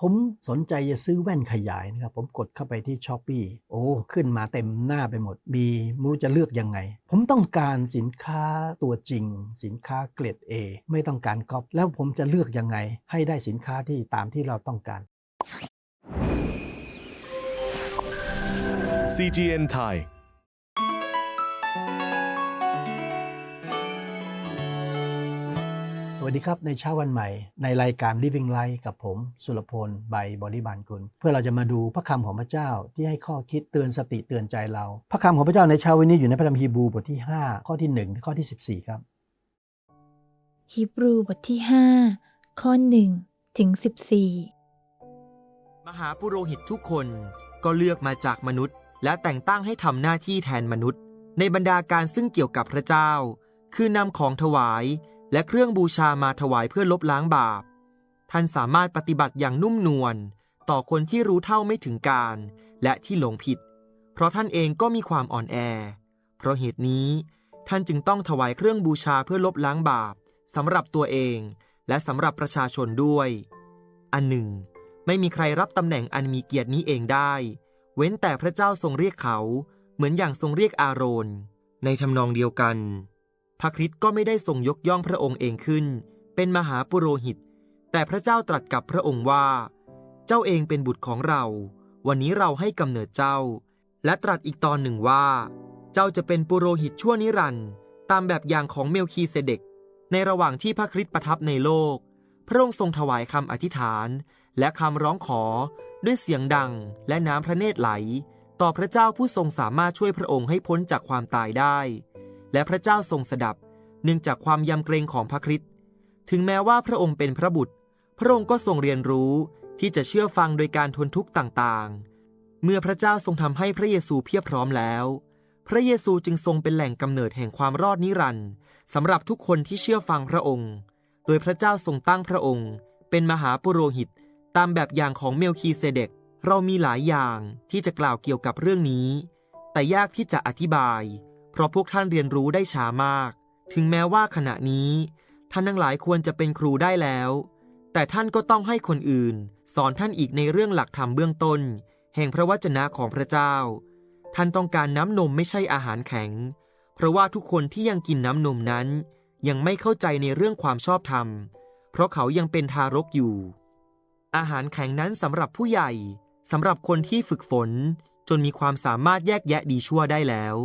ผมสนใจจะซื้อแว่นขยายนะครับ ผมกดเข้าไปที่ช้อปปีโอ้ ขึ้นมาเต็มหน้าไปหมด มีไม่รู้จะเลือกยังไง ผมต้องการสินค้าตัวจริง สินค้าเกรด A ไม่ต้องการก๊อปแล้วผมจะเลือกยังไง ให้ได้สินค้าที่ตามที่เราต้องการ CGN Thai สวัสดีครับ ในเช้าวันใหม่ ในรายการ Living Life กับผม สุรพลใบบริบาลกุลเพื่อเราจะมาดูพระคำของพระเจ้าที่ให้ข้อคิดเตือนสติเตือนใจเรา พระคำของพระเจ้าในเช้าวันนี้อยู่ในพระธรรมฮีบรูบทที่ 5 ข้อที่1ถึงข้อที่ 14 ครับฮีบรูบทที่ 5 ข้อ1ถึง14 มหาปุโรหิตทุกคนก็เลือกมาจากมนุษย์ และแต่งตั้งให้ทำหน้าที่แทนมนุษย์ ในบรรดาการซึ่งเกี่ยวกับพระเจ้า คือนำของถวาย และเครื่องบูชามาถวายเพื่อลบล้างบาป ท่านสามารถปฏิบัติอย่างนุ่มนวลต่อคนที่รู้เท่าไม่ถึงการ และที่หลงผิด เพราะท่านเองก็มีความอ่อนแอ เพราะเหตุนี้ ท่านจึงต้องถวายเครื่องบูชาเพื่อลบล้างบาปสำหรับตัวเอง และสำหรับประชาชนด้วย อันหนึ่ง ไม่มีใครรับตำแหน่งอันมีเกียรตินี้เองได้ เว้นแต่พระเจ้าทรงเรียกเขา เหมือนอย่างทรงเรียกอาโรน ในทำนองเดียวกัน พระคริสต์ก็ไม่ได้ทรงยกย่องพระองค์เองขึ้น เป็นมหาปุโรหิต แต่พระเจ้าตรัสกับพระองค์ว่า เจ้าเองเป็นบุตรของเรา วันนี้เราให้กำเนิดเจ้า และตรัสอีกตอนหนึ่งว่า เจ้าจะเป็นปุโรหิตชั่วนิรันด์ตามแบบอย่างของเมลคีเซเดก ในระหว่างที่พระคริสต์ประทับในโลก พระองค์ทรงถวายคำอธิษฐาน และคำร้องขอด้วยเสียงดังและน้ำพระเนตรไหล ต่อพระเจ้าผู้ทรงสามารถช่วยพระองค์ให้พ้นจากความตายได้ และพระเจ้าทรงสดับ เนื่องจากความยำเกรงของพระคริสต์ถึงแม้ว่าพระองค์เป็นพระบุตร พระองค์ก็ทรงเรียนรู้ที่จะเชื่อฟังโดยการทนทุกข์ต่างๆ เมื่อพระเจ้าทรงทำให้พระเยซูเพียบพร้อมแล้ว พระเยซูจึงทรงเป็นแหล่งกำเนิดแห่งความรอดนิรันดร์สำหรับทุกคนที่เชื่อฟังพระองค์ โดยพระเจ้าทรงตั้งพระองค์ เป็นมหาปุโรหิต ตามแบบอย่างของเมลคีเซเดกเรามีหลายอย่างที่จะกล่าวเกี่ยวกับเรื่องนี้ แต่ยากที่จะอธิบาย ราะพวกท่านเรียนรู้ได้ช้ามาก ถึงแม้ว่าขณะนี้ ท่านทั้งหลายควรจะเป็นครูได้แล้ว แต่ท่านก็ต้องให้คนอื่น สอนท่านอีกในเรื่องหลักธรรมเบื้องต้น แห่งพระวจนะของพระเจ้า ท่านต้องการน้ำนมไม่ใช่อาหารแข็ง เพราะว่าทุกคนที่ยังกินน้ำนมนั้น ยังไม่เข้าใจในเรื่องความชอบธรรม เพราะเขายังเป็นทารกอยู่ อาหารแข็งนั้นสำหรับผู้ใหญ่สำหรับคนที่ฝึกฝนจนมีความสามารถแยกแยะดีชั่วได้แล้ว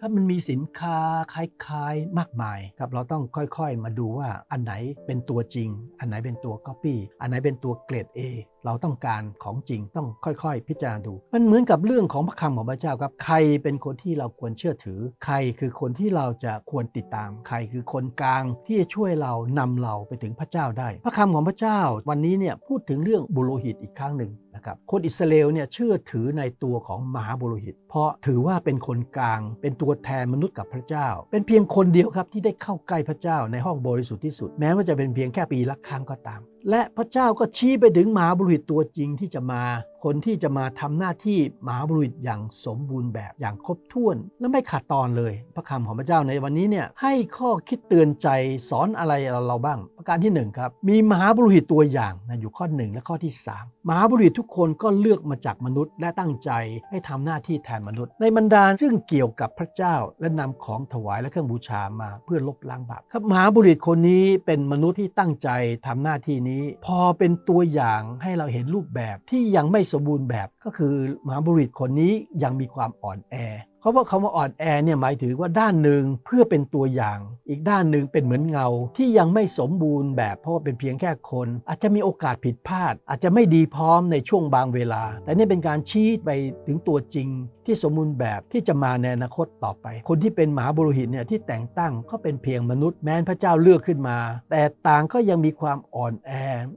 ครับมันมีสินค้าคล้ายๆมากมายครับเราต้องค่อยๆมาดูว่าอันไหนเป็นตัวจริง อันไหนเป็นตัว Copy อันไหนเป็นตัวเกรด A เราต้องการของจริงต้องค่อยๆ พิจารณาดู มันเหมือนกับเรื่องของพระคำของพระเจ้าครับ ใครเป็นคนที่เราควรเชื่อถือ ใครคือคนที่เราจะควรติดตาม ใครคือคนกลางที่จะช่วยเรานำเราไปถึงพระเจ้าได้ พระคำของพระเจ้า วันนี้เนี่ยพูดถึงเรื่องบุโรหิตอีกครั้งหนึ่ง นะครับคนอิสราเอลเนี่ยเชื่อถือในตัวของมหาบุโรหิต เพราะถือว่าเป็นคนกลาง เป็นตัวแทนมนุษย์กับพระเจ้า เป็นเพียงคนเดียวครับที่ได้เข้าใกล้พระเจ้าในห้องบริสุทธิ์ที่สุด แม้ว่าจะเป็นเพียงแค่ปีละครั้งก็ตาม และพระเจ้าก็ชี้ไปถึงมหาบุรุษตัวจริงที่จะมาคนที่จะมาทำหน้าที่มหาบุรุษอย่างสมบูรณ์แบบอย่างครบถ้วน และไม่ขาดตอนเลย พระคำของพระเจ้าในวันนี้เนี่ยให้ข้อคิดเตือนใจสอนอะไรเราบ้าง ประการที่หนึ่งครับมีมหาบุรุษตัวอย่างนะอยู่ข้อหนึ่งและข้อที่สามมหาบุรุษทุกคนก็เลือกมาจากมนุษย์ และตั้งใจให้ทำหน้าที่แทนมนุษย์ ในบรรดาซึ่งเกี่ยวกับพระเจ้าและนำของถวายและเครื่องบูชามาเพื่อลบล้างบาปครับมหาบุรุษคนนี้เป็นมนุษย์ที่ตั้งใจทำหน้าที่นี้ พอเป็นตัวอย่างให้เราเห็นรูปแบบที่ยังไม่สมบูรณ์แบบก็คือมหาบุรุษคนนี้ยังมีความอ่อนแอเขาว่าคำว่าอ่อนแอเนี่ยหมายถึงว่าด้านหนึ่งเพื่อเป็นตัวอย่าง อีกด้านหนึ่งเป็นเหมือนเงาที่ยังไม่สมบูรณ์แบบเพราะว่าเป็นเพียงแค่คน อาจจะมีโอกาสผิดพลาด อาจจะไม่ดีพร้อมในช่วงบางเวลา แต่นี่เป็นการชี้ไปถึงตัวจริง ที่สมบูรณ์แบบที่จะมาในอนาคตต่อไป คนที่เป็นมหาบุรุษเนี่ยที่แต่งตั้งก็เป็นเพียงมนุษย์แม้นพระเจ้าเลือกขึ้นมา แต่ต่างก็ยังมีความอ่อนแอ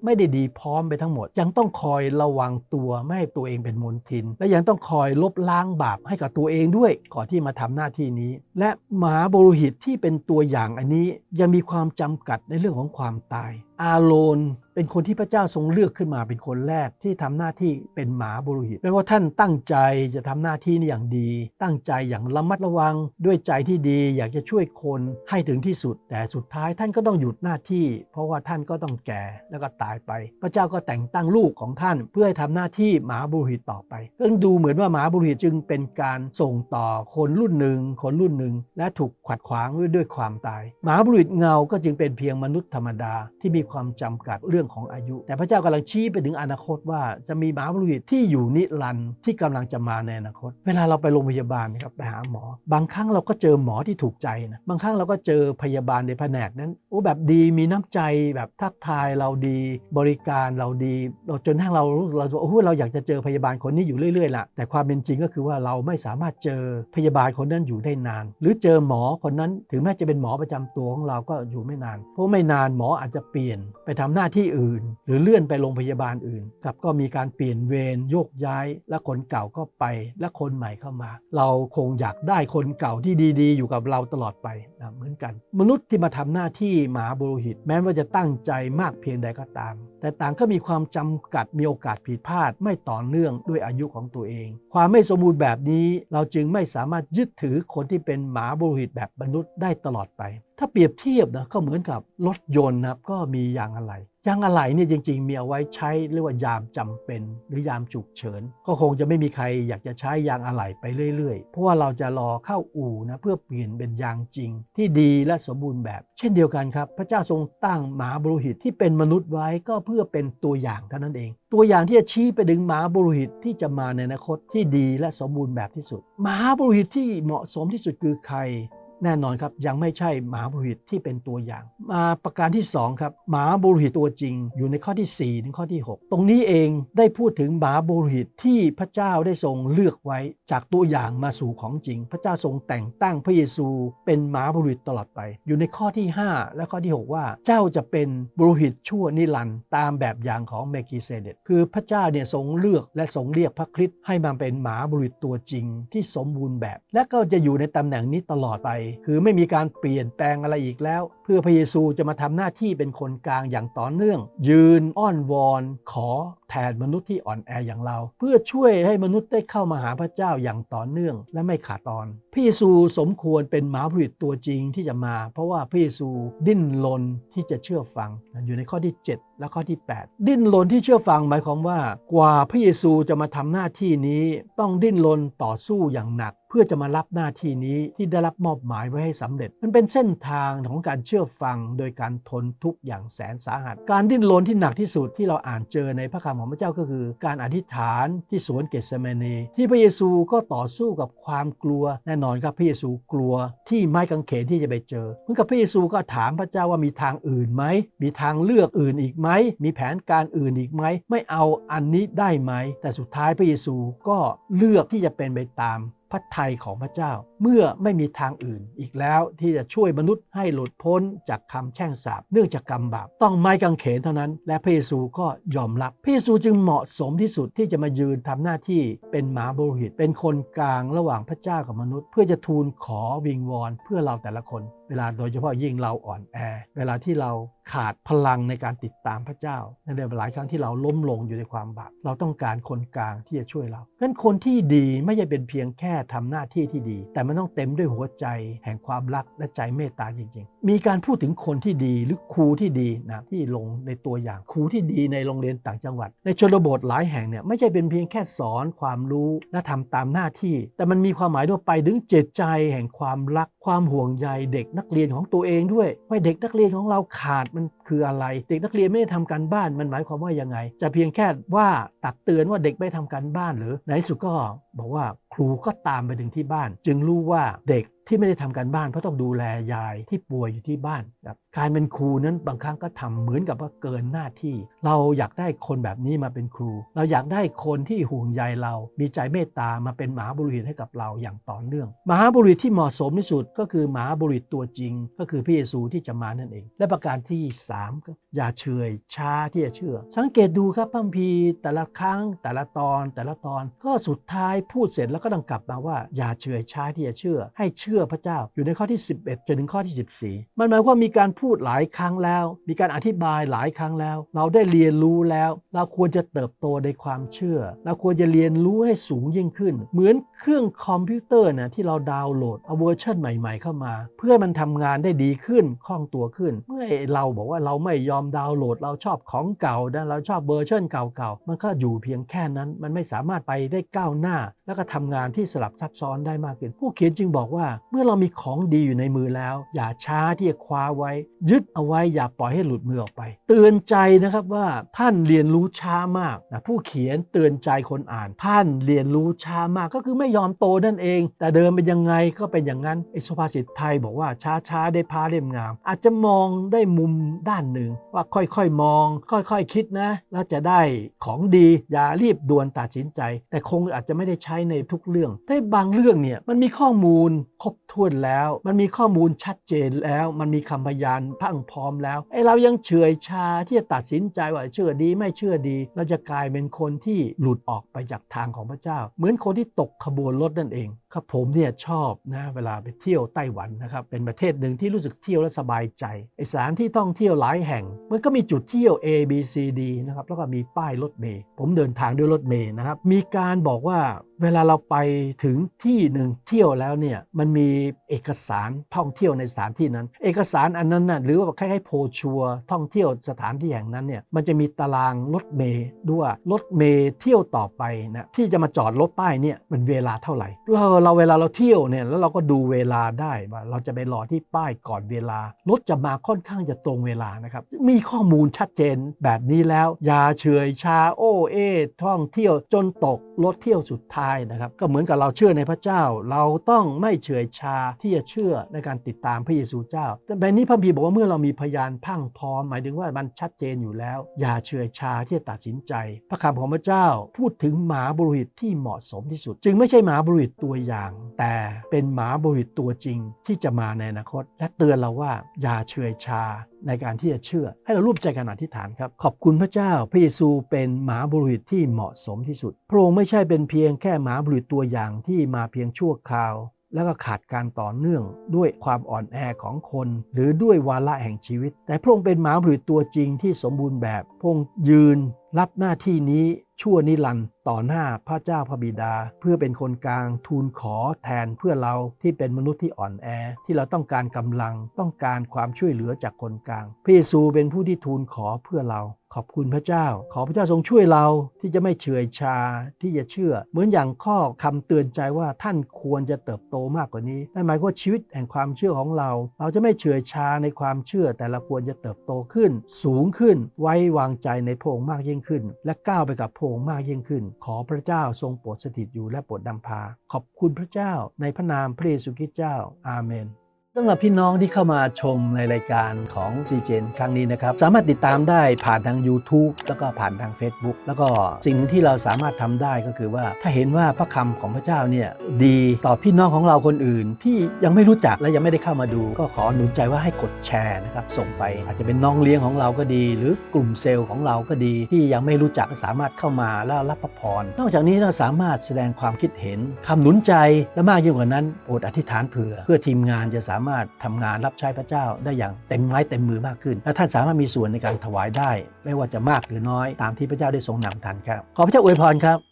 ไม่ได้ดีพร้อมไปทั้งหมด ยังต้องคอยระวังตัวไม่ให้ตัวเองเป็นมลทิน และยังต้องคอยลบล้างบาปให้กับตัวเองด้วยก่อนที่มาทำหน้าที่นี้ และมหาบุรุษที่เป็นตัวอย่างอันนี้ยังมีความจำกัดในเรื่องของความตาย อาโรนเป็นคนที่พระเจ้าทรงเลือกขึ้นมาเป็นคนแรกที่ทำหน้าที่เป็นหมาบุรุหิตแม้ว่าท่านตั้งใจจะทำหน้าที่นี้อย่างดี ตั้งใจอย่างระมัดระวัง ด้วยใจที่ดีอยากจะช่วยคนให้ถึงที่สุด แต่สุดท้ายท่านก็ต้องหยุดหน้าที่ เพราะว่าท่านก็ต้องแก่แล้วก็ตายไป พระเจ้าก็แต่งตั้งลูกของท่าน เพื่อให้ทำหน้าที่หมาบุรุหิตต่อไปก็ดูเหมือนว่าหมาบุรุหิตจึงเป็นการส่งต่อคนรุ่นหนึ่งคนรุ่นหนึ่งและถูกขัดขวางด้วยความตาย หมาบุรุหิตเงาก็จึงเป็นเพียงมนุษย์ธรรมดาที่มีความจำกัดเรื่องของอายุ แต่พระเจ้ากำลังชี้ไปถึงอนาคตว่าจะมีหาบุรุษที่อยู่นิรันดร์ที่กำลังจะมาในอนาคต เวลาเราไปโรงพยาบาลนะครับไปหาหมอ บางครั้งเราก็เจอหมอที่ถูกใจนะบางครั้งเราก็เจอพยาบาลในแผนกนั้นโอ้แบบดีมีน้ำใจแบบทักทายเราดีบริการเราดี เราจนทั้งเราเราโอ้โหเราอยากจะเจอพยาบาลคนนี้อยู่เรื่อยๆล่ะแต่ความเป็นจริงก็คือว่าเราไม่สามารถเจอพยาบาลคนนั้นอยู่ได้นาน หรือเจอหมอคนนั้นถึงแม้จะเป็นหมอประจำตัวของเราก็อยู่ไม่นาน เพราะไม่นานหมออาจจะเปลี่ยนไปทำหน้าที่อื่น หรือเลื่อนไปโรงพยาบาลอื่นกับก็มีการเปลี่ยนเวรโยกย้าย และคนเก่าก็ไป และคนใหม่เข้ามา เราคงอยากได้คนเก่าที่ดีๆ อยู่กับเราตลอดไปนะเหมือนกัน มนุษย์ที่มาทำหน้าที่หมาบุรุหิต แม้ว่าจะตั้งใจมากเพียงใดก็ตาม แต่ต่างก็มีความจำกัดมีโอกาสผิดพลาด ไม่ต่อเนื่องด้วยอายุของตัวเอง ความไม่สมบูรณ์แบบนี้เราจึงไม่สามารถยึดถือคนที่เป็นหมาบุรุหิตแบบมนุษย์ได้ตลอดไป ถ้าเปรียบเทียบนะก็เหมือนกับรถยนต์นะครับก็มียางอะไหล่ยางอะไหล่เนี่ยจริง ๆ มีเอาไว้ใช้เรียกว่ายามจำเป็น หรือยามฉุกเฉิน ก็คงจะไม่มีใครอยากจะใช้ยางอะไหล่ไปเรื่อยๆ เพราะว่าเราจะรอเข้าอู่นะเพื่อเปลี่ยนเป็นยางจริง ที่ดีและสมบูรณ์แบบ เช่นเดียวกันครับ พระเจ้าทรงตั้งหมาบุรุหิตที่เป็นมนุษย์ไว้ก็เพื่อเป็นตัวอย่างเท่านั้นเอง ตัวอย่างที่จะชี้ไปถึงหมาบุรุหิตที่จะมาในอนาคตที่ดีและสมบูรณ์แบบที่สุดหมาบุรุหิตที่เหมาะสมที่สุดคือใคร แน่นอนครับยังไม่ใช่หมาบุรุษที่เป็นตัวอย่างมาประการที่2ครับหมาบุรุษตัวจริง อยู่ในข้อที่ 4 ถึงข้อที่ 6 ตรงนี้เองได้พูดถึงหมาบุรุษที่พระเจ้าได้ทรงเลือกไว้จากตัวอย่างมาสู่ของจริง พระเจ้าทรงแต่งตั้งพระเยซูเป็นหมาบุรุษตลอดไป อยู่ในข้อที่ 5 และข้อที่ 6 ว่าเจ้าจะเป็นบุรุษชั่วนิรันด์ตามแบบอย่างของเมกิเซเดตคือพระเจ้าเนี่ยทรงเลือกและทรงเรียกพระคริสต์ให้มาเป็นหมาบุรุษตัวจริง ที่สมบูรณ์แบบ และก็จะอยู่ในตำแหน่งนี้ตลอดไปคือไม่มีการเปลี่ยนแปลงอะไรอีกแล้ว เพื่อพระเยซูจะมาทำหน้าที่เป็นคนกลางอย่างต่อเนื่อง ยืนอ้อนวอนขอ แทนมนุษย์ที่อ่อนแออย่างเรา เพื่อช่วยให้มนุษย์ได้เข้ามาหาพระเจ้าอย่างต่อเนื่องและไม่ขาดตอน พระเยซูสมควรเป็นหมาผลิตตัวจริงที่จะมา เพราะว่าพระเยซูดิ้นรนที่จะเชื่อฟังอยู่ในข้อที่ 7 และข้อที่ 8 ดิ้นรนที่เชื่อฟังหมายความว่ากว่าพระเยซูจะมาทำหน้าที่นี้ต้องดิ้นรนต่อสู้อย่างหนักเพื่อจะมารับหน้าที่นี้ที่ได้รับมอบหมายไว้ให้สำเร็จ มันเป็นเส้นทางของการเชื่อฟังโดยการทนทุกข์อย่างแสนสาหัส การดิ้นรนที่หนักที่สุดที่เราอ่านเจอในพระคำของพระเจ้าก็คือ การอธิษฐานที่สวนเกสเซมนีที่พระเยซูก็ต่อสู้กับความกลัวแน่นอนครับพระเยซูกลัวที่ไม้กางเขนที่จะไปเจอเหมือนกับพระเยซูก็ถามพระเจ้าว่ามีทางอื่นไหมมีทางเลือกอื่นอีกไหมมีแผนการอื่นอีกไหมไม่เอาอันนี้ได้ไหม แต่สุดท้ายพระเยซูก็เลือกที่จะเป็นไปตาม พระทัยของพระเจ้า เมื่อไม่มีทางอื่นอีกแล้วที่จะช่วยมนุษย์ให้หลุดพ้นจากคำแช่งสาปเนื่องจากกรรมบาปต้องไม้กางเขนเท่านั้น และพระเยซูก็ยอมรับพระเยซูจึงเหมาะสมที่สุดที่จะมายืนทำหน้าที่เป็นหมาบริหิตเป็นคนกลางระหว่างพระเจ้ากับมนุษย์ เพื่อจะทูลขอวิงวอนเพื่อเราแต่ละคน เวลาโดยเฉพาะยิ่งเราอ่อนแอ เวลาที่เราขาดพลังในการติดตามพระเจ้าในหลายครั้งที่เราล้มลงอยู่ในความบาปเราต้องการคนกลางที่จะช่วยเราเพราะนั้นคนที่ดีไม่ใช่เป็นเพียงแค่ทำหน้าที่ที่ดี แต่มันต้องเต็มด้วยหัวใจแห่งความรักและใจเมตตาจริงๆมีการพูดถึงคนที่ดีหรือครูที่ดีนะที่ลงในตัวอย่างครูที่ดีในโรงเรียนต่างจังหวัด ในชนบทหลายแห่งเนี่ยไม่ใช่เป็นเพียงแค่สอนความรู้และทำตามหน้าที่ แต่มันมีความหมายด้วยไปถึงเจตใจแห่งความรักความห่วงใยเด็กนักเรียนของตัวเองด้วยว่าเด็กนักเรียนของเราขาดมันคืออะไร เด็กนักเรียนไม่ได้ทำการบ้านมันหมายความว่ายังไง จะเพียงแค่ว่าตักเตือนว่าเด็กไม่ทำการบ้านหรือในที่สุดก็บอกว่าครูก็ตามไปถึงที่บ้าน จึงรู้ว่าเด็กที่ไม่ได้ทำการบ้านเพราะต้องดูแลยายที่ป่วยอยู่ที่บ้านครับการเป็นครูนั้นบางครั้งก็ทำเหมือนกับว่าเกินหน้าที่ เราอยากได้คนแบบนี้มาเป็นครู เราอยากได้คนที่ห่วงใยเรา มีใจเมตตามาเป็นหมาบุรุษให้กับเราอย่างต่อเนื่องหมาบุรุษที่เหมาะสมที่สุดก็คือหมาบุรุษตัวจริง ก็คือพระเยซูที่จะมานั่นเอง และประการที่3ก็อย่าเฉยช้าที่จะเชื่อ สังเกตดูครับพัมภีแต่ละครั้งแต่ละตอนแต่ละตอนก็สุดท้ายพูดเสร็จแล้วก็ต้องกลับมาว่าอย่าเฉยช้าที่จะเชื่อให้เชื่อชื่อพระเจ้า อยู่ในข้อที่ 11จนถึงข้อที่ 14 มันหมายความว่ามีการพูดหลายครั้งแล้ว มีการอธิบายหลายครั้งแล้ว เราได้เรียนรู้แล้ว เราควรจะเติบโตในความเชื่อ เราควรจะเรียนรู้ให้สูงยิ่งขึ้น เหมือนเครื่องคอมพิวเตอร์นะที่เราดาวน์โหลดเอาเวอร์ชันใหม่ ๆ เข้ามา เพื่อมันทำงานได้ดีขึ้นคล่องตัวขึ้น เมื่อเราบอกว่าเราไม่ยอมดาวน์โหลด เราชอบของเก่านะเราชอบเวอร์ชันเก่าๆมันก็อยู่เพียงแค่นั้น มันไม่สามารถไปได้ก้าวหน้า แล้วก็ทำงานที่สลับซับซ้อนได้มากขึ้นผู้เขียนจึงบอกว่า เมื่อเรามีของดีอยู่ในมือแล้ว อย่าช้าที่จะคว้าไว้ ยึดเอาไว้อย่าปล่อยให้หลุดมือออกไป เตือนใจนะครับว่าท่านเรียนรู้ช้ามากนะผู้เขียนเตือนใจคนอ่าน ท่านเรียนรู้ช้ามากก็คือไม่ยอมโตนั่นเอง แต่เดิมเป็นยังไงก็เป็นอย่างนั้นไอ้สุภาษิตไทยบอกว่าช้าช้าได้พาเล่มงาม อาจจะมองได้มุมด้านหนึ่ง ว่าค่อยๆมอง ค่อยๆคิดนะ แล้วจะได้ของดีอย่ารีบด่วนตัดสินใจ แต่คงอาจจะไม่ได้ใช้ในทุกเรื่องแต่บางเรื่องเนี่ยมันมีข้อมูลครบ ถ้วนแล้ว มันมีข้อมูลชัดเจนแล้ว มันมีคำพยานพังพร้อมแล้วไอ้เรายังเฉยชาที่จะตัดสินใจว่าเชื่อดีไม่เชื่อดี เราจะกลายเป็นคนที่หลุดออกไปจากทางของพระเจ้า เหมือนคนที่ตกขบวนรถนั่นเอง ครับผมเนี่ยชอบนะเวลาไปเที่ยวไต้หวันนะครับเป็นประเทศหนึ่งที่รู้สึกเที่ยวแล้วสบายใจไอสถานที่ท่องเที่ยวหลายแห่ง มันก็มีจุดเที่ยว A B C D นะครับแล้วก็มีป้ายรถเมล์ผมเดินทางด้วยรถเมล์นะครับมีการบอกว่าเวลาเราไปถึงที่หนึ่งเที่ยวแล้วเนี่ยมันมีเอกสารท่องเที่ยวในสถานที่นั้น เอกสารอันนั้นน่ะหรือว่าคล้ายๆโพชัวท่องเที่ยวสถานที่แห่งนั้นเนี่ยมันจะมีตารางรถเมล์ด้วยรถเมล์เที่ยวต่อไปนะที่จะมาจอดรถป้ายเนี่ยมันเวลาเท่าไหร่เราเราเวลาเราเที่ยวเนี่ยแล้วเราก็ดูเวลาได้ว่าเราจะไปรอที่ป้ายก่อนเวลารถจะมาค่อนข้างจะตรงเวลานะครับมีข้อมูลชัดเจนแบบนี้แล้วอย่าเฉยชาโอเอท่องเที่ยวจนตกรถเที่ยวสุดท้ายนะครับ ก็เหมือนกับเราเชื่อในพระเจ้า เราต้องไม่เฉยชาที่จะเชื่อในการติดตามพระเยซูเจ้าแต่แบบนี้พระบีบอกว่าเมื่อเรามีพยานพังพร้อมหมายถึงว่ามันชัดเจนอยู่แล้ว อย่าเฉยชาที่จะตัดสินใจ พระคำของพระเจ้าพูดถึงหมาบุรุษที่เหมาะสมที่สุด จึงไม่ใช่หมาบุรุษตัวใหญ่อย่าง แต่เป็นหมาบรุษตัวจริงที่จะมาในอนาคต และเตือนเราว่าอย่าเฉยชาในการที่จะเชื่อ ให้เราร่วมใจกันอธิษฐานครับ ขอบคุณพระเจ้า พระเยซูเป็นหมาบรุษที่เหมาะสมที่สุด พระองค์ไม่ใช่เป็นเพียงแค่หมาบรุษตัวอย่างที่มาเพียงชั่วคราว แล้วก็ขาดการต่อเนื่องด้วยความอ่อนแอของคน หรือด้วยวาระแห่งชีวิต แต่พระองค์เป็นหมาบรุษตัวจริงที่สมบูรณ์แบบพระองค์ยืนรับหน้าที่นี้ ชั่วนิรันด์ต่อหน้าพระเจ้าพระบิดา เพื่อเป็นคนกลางทูลขอแทนเพื่อเราที่เป็นมนุษย์ที่อ่อนแอ ที่เราต้องการกำลังต้องการความช่วยเหลือจากคนกลางพระเยซูเป็นผู้ที่ทูลขอเพื่อเรา ขอบคุณพระเจ้า ขอพระเจ้าทรงช่วยเราที่จะไม่เฉยชาที่จะเชื่อ เหมือนอย่างข้อคำเตือนใจว่าท่านควรจะเติบโตมากกว่านี้นั่นหมายความว่าชีวิตแห่งความเชื่อของเรา เราจะไม่เฉยชาในความเชื่อ แต่เราควรจะเติบโตขึ้น สูงขึ้นไว้วางใจในพระองค์มากยิ่งขึ้น และก้าวไปกับพระองค์มากยิ่งขึ้น ขอพระเจ้าทรงโปรดสถิตอยู่และโปรดนำพา ขอบคุณพระเจ้าในพระนามพระเยซูคริสต์เจ้า อาเมน สำหรับพี่น้องที่เข้ามาชมในรายการของซีเจนครั้งนี้นะครับ สามารถติดตามได้ผ่านทาง YouTube แล้วก็ผ่านทาง Facebook แล้วก็สิ่งที่เราสามารถทำได้ก็คือว่า ถ้าเห็นว่าพระคำของพระเจ้าเนี่ยดีต่อพี่น้องของเราคนอื่น ที่ยังไม่รู้จักและยังไม่ได้เข้ามาดู ก็ขอหนุนใจว่าให้กดแชร์นะครับส่งไป อาจจะเป็นน้องเลี้ยงของเราก็ดี หรือกลุ่มเซลล์ของเราก็ดี ที่ยังไม่รู้จักก็สามารถเข้ามาแล้วรับพระพรนอกจากนี้เราสามารถแสดงความคิดเห็นคำหนุนใจและมากยิ่งกว่านั้นโปรดอธิษฐานเผื่อ เพื่อทีมงานจะสามารถทำงานรับใช้พระเจ้าได้อย่างเต็มไม้เต็มมือมากขึ้น และท่านสามารถมีส่วนในการถวายได้ ไม่ว่าจะมากหรือน้อยตามที่พระเจ้าได้ทรงนำท่านครับ ขอพระเจ้าอวยพรครับ